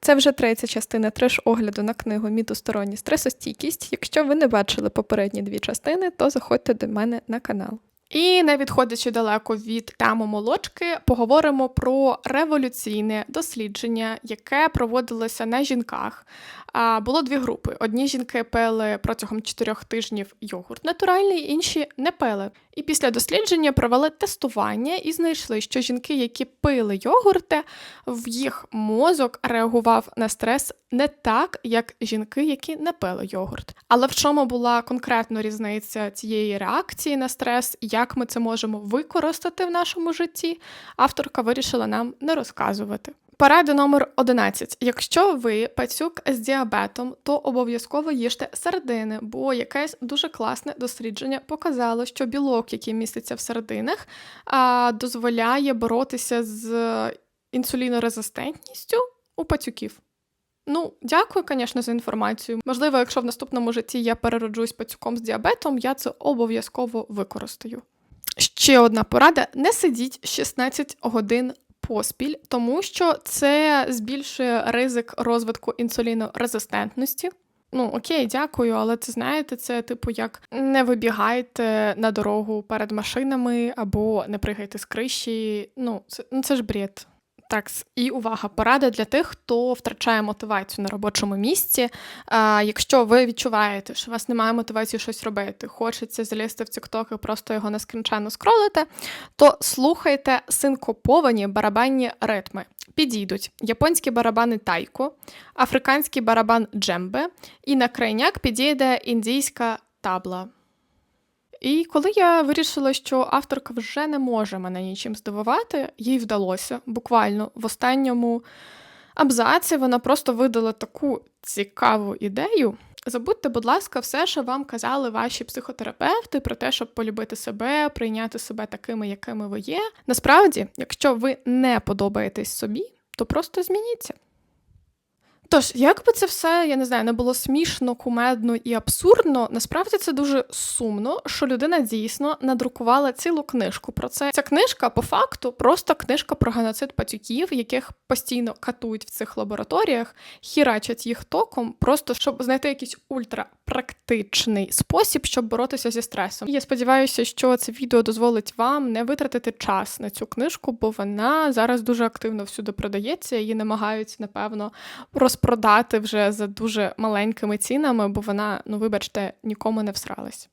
Це вже третя частина треш-огляду на книгу Мітостороння стресостійкість. Якщо ви не бачили попередні дві частини, то заходьте до мене на канал. І не відходячи далеко від теми молочки, поговоримо про революційне дослідження, яке проводилося на жінках. А, Було дві групи: одні жінки пили протягом чотирьох тижнів йогурт натуральний, інші не пили. І після дослідження провели тестування і знайшли, що жінки, які пили йогурти, в їх мозок реагував на стрес не так, як жінки, які не пили йогурт. Але в чому була конкретно різниця цієї реакції на стрес, як ми це можемо використати в нашому житті, авторка вирішила нам не розказувати. Порада номер 11. Якщо ви пацюк з діабетом, то обов'язково їжте середини, бо якесь дуже класне дослідження показало, що білок, який міститься в серединах, дозволяє боротися з інсулінорезистентністю у пацюків. Ну, дякую, звісно, за інформацію. Можливо, якщо в наступному житті я перероджусь пацюком з діабетом, я це обов'язково використаю. Ще одна порада: не сидіть 16 годин поспіль, тому що це збільшує ризик розвитку інсулінорезистентності. Ну, окей, дякую, але це знаєте, це типу як не вибігайте на дорогу перед машинами або не пригайте з криші. Ну, це, ну, це ж бред. Так, і увага, порада для тих, хто втрачає мотивацію на робочому місці. А, Якщо ви відчуваєте, що у вас немає мотивації щось робити, хочеться залізти в TikTok і просто його нескінченно скролити, то слухайте синкоповані барабанні ритми. Підійдуть японські барабани тайко, африканський барабан джембе, і на крайняк підійде індійська табла. І коли я вирішила, що авторка вже не може мене нічим здивувати, їй вдалося. Буквально в останньому абзаці вона просто видала таку цікаву ідею. Забудьте, будь ласка, все, що вам казали ваші психотерапевти про те, щоб полюбити себе, прийняти себе такими, якими ви є. Насправді, якщо ви не подобаєтесь собі, то просто змініться. Тож, як би це все, я не знаю, не було смішно, кумедно і абсурдно, насправді це дуже сумно, що людина дійсно надрукувала цілу книжку про це. Ця книжка, по факту, просто книжка про геноцид пацюків, яких постійно катують в цих лабораторіях, хірачать їх током, просто щоб знайти якийсь ультрапрактичний спосіб, щоб боротися зі стресом. І я сподіваюся, що це відео дозволить вам не витратити час на цю книжку, бо вона зараз дуже активно всюди продається. Її намагаються, напевно, розпродати вже за дуже маленькими цінами, бо вона, ну вибачте, нікому не всралась.